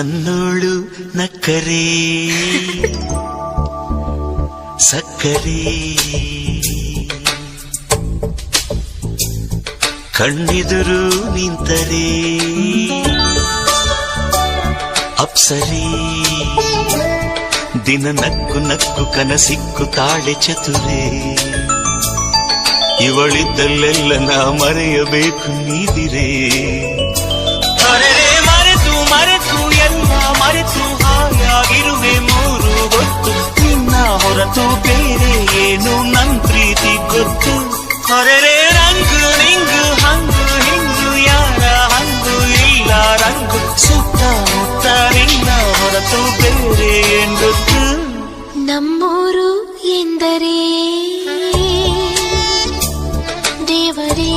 ನನ್ನೋಳು ನಕ್ಕರೆ. ಸಕ್ಕರೆ. ಕಣ್ಣಿದುರು ನಿಂತರೆ. ಅಪ್ಸರಿ. ದಿನ ನಕ್ಕು ನಕ್ಕು ಕನಸಿಕ್ಕು ತಾಳೆ ಚತುರೆ. ಇವಳಿದ್ದಲ್ಲೆಲ್ಲ ನಾ ಮರೆಯಬೇಕು ನೀದಿರೆ. ನೀನೇನು ನನ್ ಪ್ರೀತಿ ಗೊತ್ತು ಹೊರರೆ ರಂಗು ನಿಂಗು ಹಂಗು ಹಿಂಗು ಯಾರ ಹಂಗು ಇಲ್ಲ ರಂಗು ಸುತ್ತ ಮುತ್ತ ನಿನ್ನ ಹೊರತು ಬೇರೆ ಗೊತ್ತು ನಮ್ಮೂರು ಎಂದರೆ ದೇವರೇ